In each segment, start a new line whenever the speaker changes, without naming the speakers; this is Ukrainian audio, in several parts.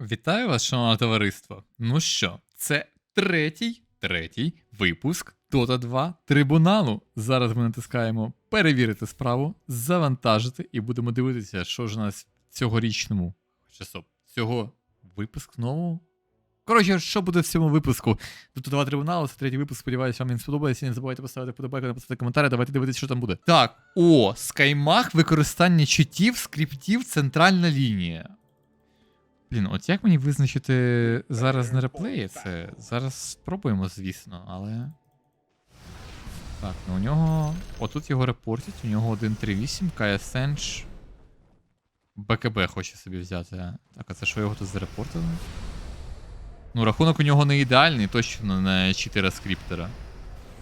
Вітаю вас, шановне товариство. Ну що, це третій, третій випуск Dota 2 трибуналу. Зараз ми натискаємо перевірити справу, завантажити і будемо дивитися, що ж у нас в цьогорічному стоп, цього випускному. Коротше, що буде в цьому випуску? Dota 2 трибуналу, це третій випуск. Сподіваюся, вам він сподобається. Не забувайте поставити подобайку, написати коментарі. Давайте дивитися, що там буде. Так, о, скаймах, використання читів, скриптів, центральна лінія. Блін, от як мені визначити зараз на реплеї це? Зараз спробуємо, звісно, але. Так, ну у нього. Отут його репортять, у нього 1.3.8, Кая Сенч. БКБ хоче собі взяти. Так, а це що його тут зарепортили? Ну, рахунок у нього не ідеальний, точно не 4 скриптера.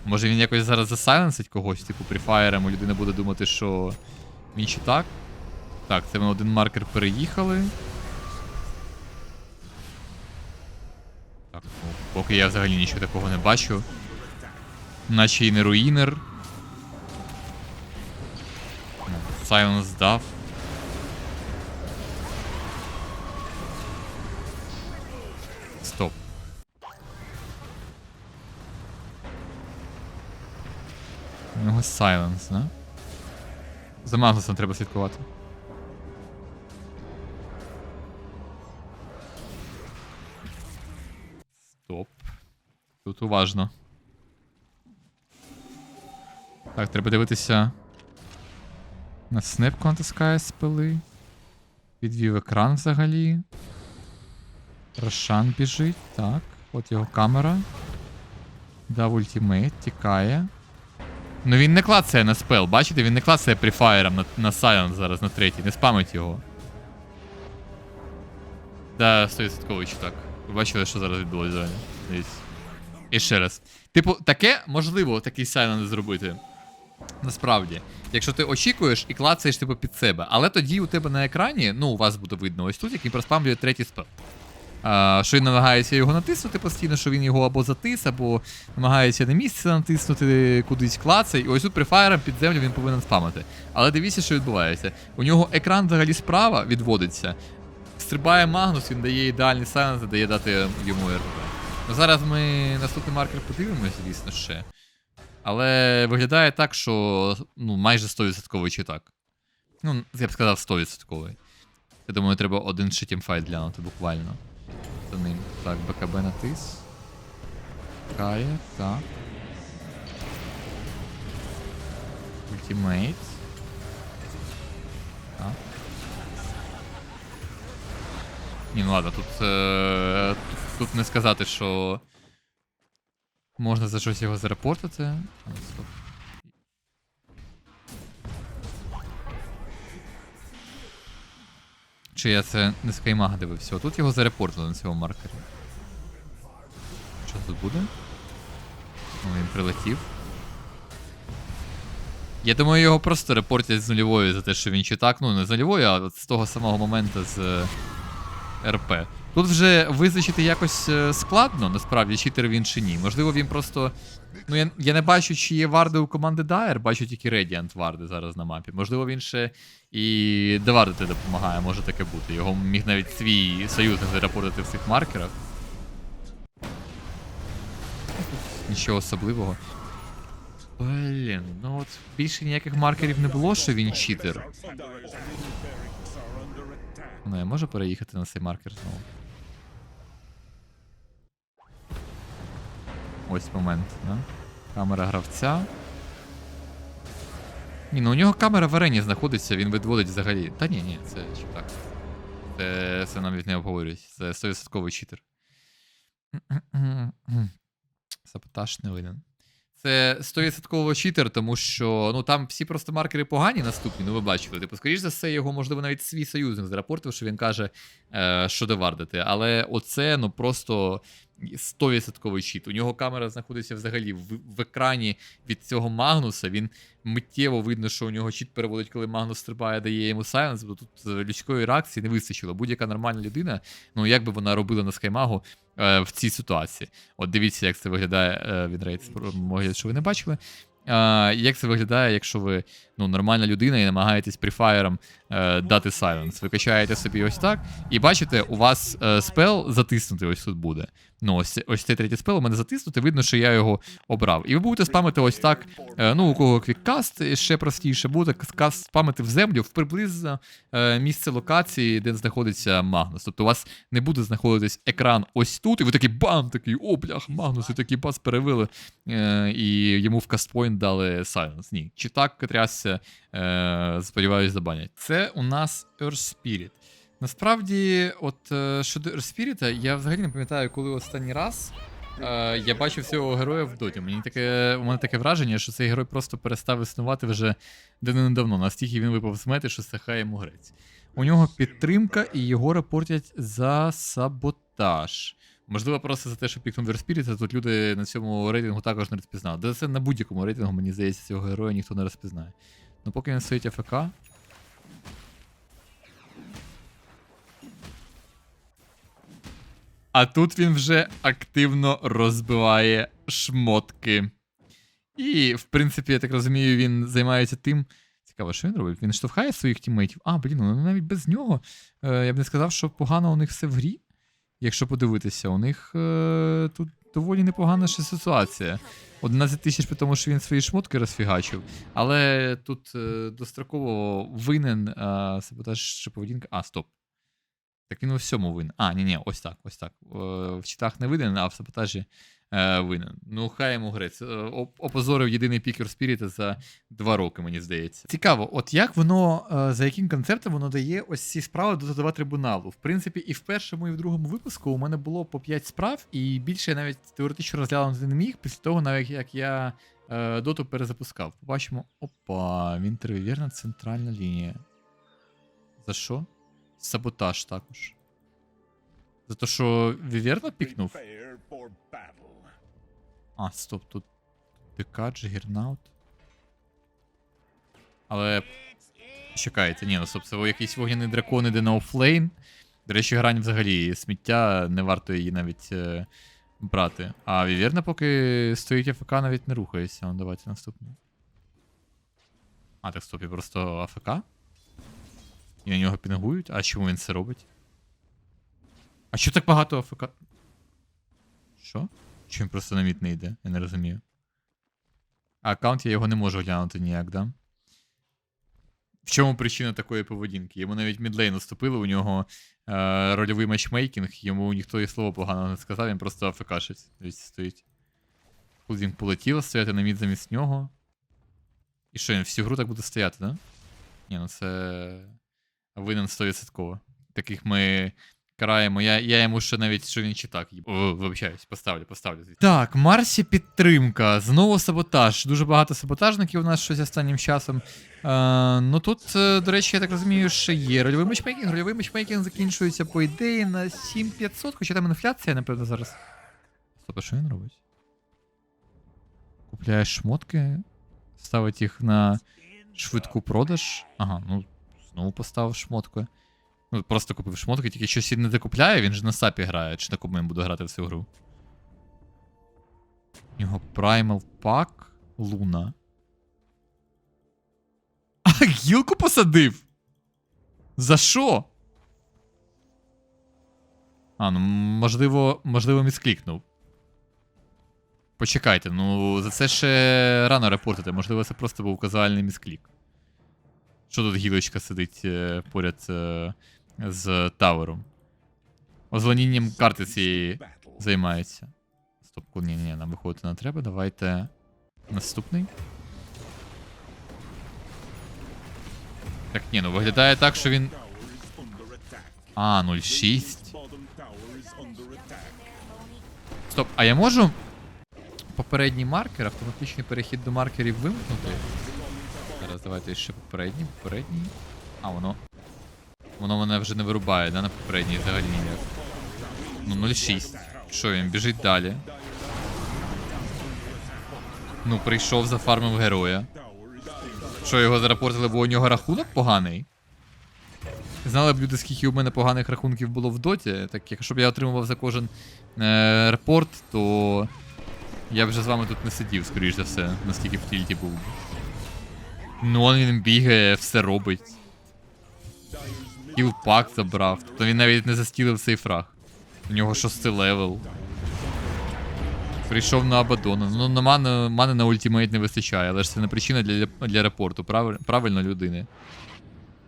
Може він якось зараз засайленсить когось, типу префаєром, і людина буде думати, що він чи так. Так, це ми один маркер переїхали. Так, ну, поки я взагалі нічого такого не бачу. Наче і не руїнер. Сайленс дав. Стоп. У нього сайленс, да? За Магнусом треба слідкувати. Тут уважно. Так, треба дивитися. На снипку натискає спили. Підвів екран взагалі. Рошан біжить. Так. От його камера. Дав ультимейт, тікає. Ну він не клацає на спел, бачите, він не клацає префаєром на, на Silent зараз на третій, не спамить його. Да, 100% чи так. Ви бачили, що зараз відбулося. Дивіться. І ще раз. Типу, таке можливо такий сайленс зробити. Насправді, якщо ти очікуєш і клацаєш типу під себе, але тоді у тебе на екрані, ну у вас буде видно ось тут, який проспамлює третій спел. А, що він намагається його натиснути постійно, що він його або затис, або намагається на місце натиснути кудись клацає, і ось тут префаєром під землю він повинен спамити. Але дивіться, що відбувається. У нього екран взагалі справа відводиться. Стрибає Магнус, він дає ідеальний сайленс, дає дати йому РП. Зараз ми наступний маркер подивимося, звісно, ще. Але виглядає так, що ну, майже 100% чи так. Ну, я б сказав 100%. Я думаю, треба один ще тімфайт глянути буквально. За ним. Так, БКБ натис. Кає, так. Ультимейт. Так. Ні, ну ладно, тут, е, тут, тут не сказати, що можна за щось його зарепортити. Чи я це не з каймага дивився? Тут його зарепортили на цьому маркері. Що тут буде? Ну, він прилетів. Я думаю, його просто репортять з нульової за те, що він чи так, ну не з нульової, а з того самого моменту з е, РП. Тут вже визначити якось е, складно, насправді, читер він чи ні. Можливо, він просто. Ну, я, я не бачу, чи є варди у команди Dire, бачу тільки Radiant варди зараз на мапі. Можливо, він ще і девардити допомагає, може таке бути. Його міг навіть свій союзник зарепортити в цих маркерах. Нічого особливого. Блін, ну от більше ніяких маркерів не було, що він читер. Ну, я можу переїхати на цей маркер знову. Ось момент, да? Камера гравця. Ні, ну у нього камера в арені знаходиться, він відводить взагалі. Та ні, ні, це чи так. Це, це навіть не обговорюється. Це 100% читер. Саботаж не винен. Це 100% читер, тому що ну там всі просто маркери погані наступні, ну ви бачили. Типу, скоріш за все, його, можливо, навіть свій союзник зарапортив, що він каже, е, що девардити. Але оце ну просто 100% чіт. У нього камера знаходиться взагалі в, в екрані від цього Магнуса. Він миттєво видно, що у нього чіт переводить, коли Магнус стрибає, дає йому сайленс, бо тут е, людської реакції не вистачило. Будь-яка нормальна людина, ну як би вона робила на скаймагу е, в цій ситуації. От дивіться, як це виглядає е, від рейд, що ви не бачили. А, як це виглядає, якщо ви ну, нормальна людина і намагаєтесь префаєром е, дати сайленс. Ви качаєте собі ось так, і бачите, у вас е, спел затиснутий ось тут буде. Ну, ось, ось цей третій спел у мене затиснутий, видно, що я його обрав. І ви будете спамити ось так. Е, ну, у кого квіккаст ще простіше, будете каст спамити в землю в приблизно е, місце локації, де знаходиться Магнус. Тобто у вас не буде знаходитись екран ось тут, і ви такий бам, такий, о, блях, Магнус, і такий бас перевели, е, і йому в кастпойнт дали сайленс. Ні. Чи так трясся, е, сподіваюсь, забанять. Це у нас Earth Spirit. Насправді, от е, щодо Earth Spirit, я взагалі не пам'ятаю, коли останній раз е, я бачив цього героя в доті. Мені таке, у мене таке враження, що цей герой просто перестав існувати вже давно. Настільки він випав з мети, що сахає йому грець. У нього підтримка, і його репортять за саботаж. Можливо, просто за те, що пікнув Верспіріта, тут люди на цьому рейтингу також не розпізнали. Да це на будь-якому рейтингу, мені здається, цього героя ніхто не розпізнає. Ну поки він стоїть АФК. А тут він вже активно розбиває шмотки. І, в принципі, я так розумію, він займається тим. Цікаво, що він робить? Він штовхає своїх тіммейтів. А, блін, ну навіть без нього. Е, я б не сказав, що погано у них все в грі. Якщо подивитися, у них е, тут доволі непогана ще ситуація. 11 тисяч, тому, що він свої шмотки розфігачив. Але тут е, достроково винен е, саботаж поведінка. А, стоп. Так він у всьому винен. А, ні, ні, ось так, ось так. Е, в читах не винен, а в саботажі е, винен. Ну, хай йому грець. Е, опозорив єдиний пікер спіріта за два роки, мені здається. Цікаво, от як воно, за яким концептом воно дає ось ці справи до два трибуналу. В принципі, і в першому, і в другому випуску у мене було по 5 справ, і більше я навіть теоретично розглянути не міг після того, навіть як я доту перезапускав. Побачимо. Опа, вірна центральна лінія. За що? Саботаж також. За те, що Віверна пікнув? А, стоп, тут ДК, Джигернаут. Але. Чекайте, ні, ну стоп, це якийсь вогняний дракон іде на офлейн. До речі, грань взагалі сміття, не варто її навіть е, брати. А Віверна поки стоїть АФК, навіть не рухається. Ну, давайте наступний. А, так стоп, я просто АФК? І на нього пінгують? А чому він це робить? А що так багато АФК? Що? Чи він просто на мід не йде? Я не розумію. А аккаунт я його не можу глянути ніяк, да? В чому причина такої поведінки? Йому навіть мідлейн наступили, у нього е, рольовий матчмейкінг, йому ніхто і слово поганого не сказав, він просто АФКшить. Дивіться, стоїть. Худзінг полетів, стояти на мід замість нього. І що, він всю гру так буде стояти, да? Ні, ну це. Винен 100%. Таких ми караємо. Я, я йому ще навіть що він чи так. вибачаюсь, поставлю, поставлю. Так, Марсі підтримка. Знову саботаж. Дуже багато саботажників у нас щось останнім часом. Е, ну тут, е, до речі, я так розумію, що є рольовий матчмейкінг. Рольовий матчмейкінг закінчується, по ідеї, на 7500, хоча там інфляція, напевно, зараз. Стоп, що він робить? Купляє шмотки, ставить їх на швидку продаж. Ага, ну знову поставив шмотку. Ну, просто купив шмотки, тільки щось він не докупляє, він же на сапі грає, чи на кому він буде грати в цю гру. У нього Primal Pack Луна. А гілку посадив? За що? А, ну можливо, можливо, місклікнув. Почекайте, ну за це ще рано репортити, можливо, це просто був казуальний місклік. Що тут гілочка сидить е, поряд е, з тавером? Озвонінням карти цієї займається. Стоп, ні, ні, нам виходити не треба. Давайте наступний. Так, ні, ну виглядає так, що він. А, 0,6.
Bottom tower is under attack.
Стоп, а я можу попередній маркер, автоматичний перехід до маркерів вимкнути? Давайте ще попередній, попередній. А, воно. Воно мене вже не вирубає, да, на попередній взагалі ніяк. Ну, 0,6. Що він біжить далі? Ну, прийшов, зафармив героя. Що його зарапортили, бо у нього рахунок поганий? Знали б люди, скільки у мене поганих рахунків було в доті, так якщо б я отримував за кожен е, репорт, то я б вже з вами тут не сидів, скоріш за все, настільки в тільті був. Ну, он він бігає, все робить. Кілпак забрав. Тобто він навіть не застілив цей фраг. У нього шостий левел. Прийшов на Абадона. Ну, на мани, мани на ультимейт не вистачає, але ж це не причина для, для репорту. Правиль, правильно людини.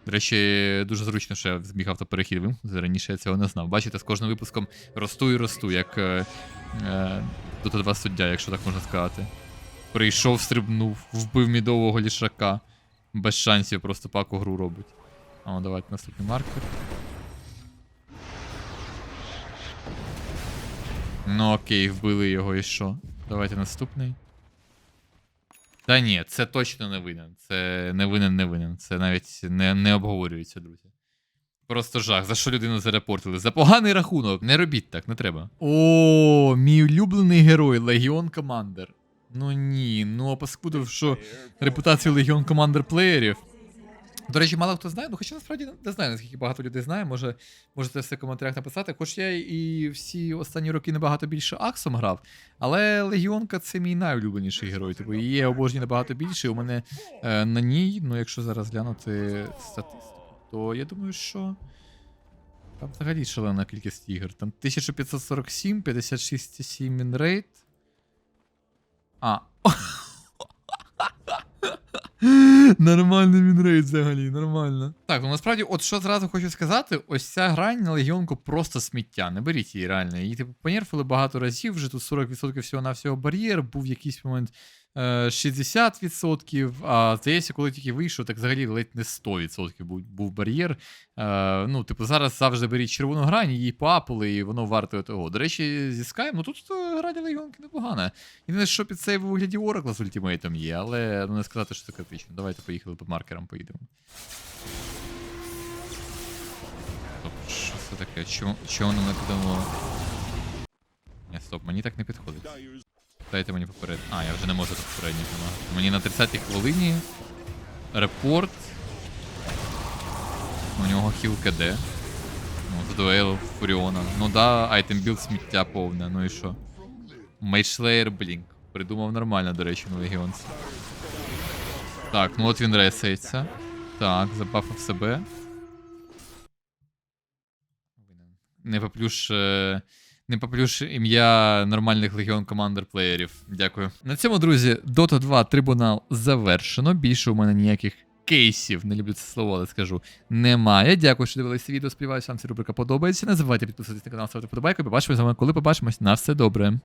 До речі, дуже зручно, що я зміг автоперехід вимкнути. Раніше я цього не знав. Бачите, з кожним випуском росту і росту, як е, е, тут два суддя, якщо так можна сказати. Прийшов, стрибнув, вбив мідового лішака. Без шансів просто паку гру робить. А, давайте наступний маркер. Ну окей, вбили його і що? Давайте наступний. Та ні, це точно не винен. Це не винен, не винен. Це навіть не, не обговорюється, друзі. Просто жах. За що людину зарепортили? За поганий рахунок. Не робіть так, не треба. О, мій улюблений герой Легіон Командер. Ну ні, ну опаскудив, що репутацію Легіон Командер плеєрів. До речі, мало хто знає, ну хоча насправді не знаю, наскільки багато людей знає, може, можете все в коментарях написати. Хоч я і всі останні роки набагато більше Аксом грав, але Легіонка це мій найулюбленіший герой. Типу, її я обожнюю набагато більше. і У мене е, на ній, ну якщо зараз глянути статистику, то я думаю, що. Там взагалі шалена кількість ігор. Там 1547, 56,7 мінрейт. А. Нормальний мінрейт взагалі, нормально. Так, ну насправді, от що зразу хочу сказати, ось ця грань на легіонку просто сміття. Не беріть її реально. Її типу понерфили багато разів, вже тут 40% всього на всього бар'єр, був якийсь момент 60%, а здається, коли тільки вийшов, так взагалі ледь не 100% був, був бар'єр. Е, ну, типу, зараз завжди беріть червону грань, її поапали, і воно варто того. До речі, зі Sky, ну тут е, грання легіонки непогана. Єдине, що під цей у вигляді Оракла з ультимейтом є, але ну, не сказати, що це критично. Давайте поїхали по маркерам, поїдемо. Що це таке? Чому, чому не підемо? Ні, стоп, мені так не підходить. Дайте мені поперед. А, я вже не можу тут попередньо допомагати. Мені на 30-й хвилині репорт. У нього хіл КД. Ну, з дуелу Фуріона. Ну да, айтем білд сміття повне, ну і що? Мейшлеєр Блінк. Придумав нормально, до речі, на легіонці. Так, ну от він ресається. Так, забафав себе. Не поплюш. Не поплюш ім'я нормальних легіон командер плеєрів. Дякую. На цьому, друзі, Dota 2 трибунал завершено. Більше у мене ніяких кейсів, не люблю це слово, але скажу, немає. Дякую, що дивилися відео. Сподіваюся, вам ця рубрика подобається. Не забувайте підписатися на канал, ставити подобайку. Побачимо з вами, коли побачимось. На все добре.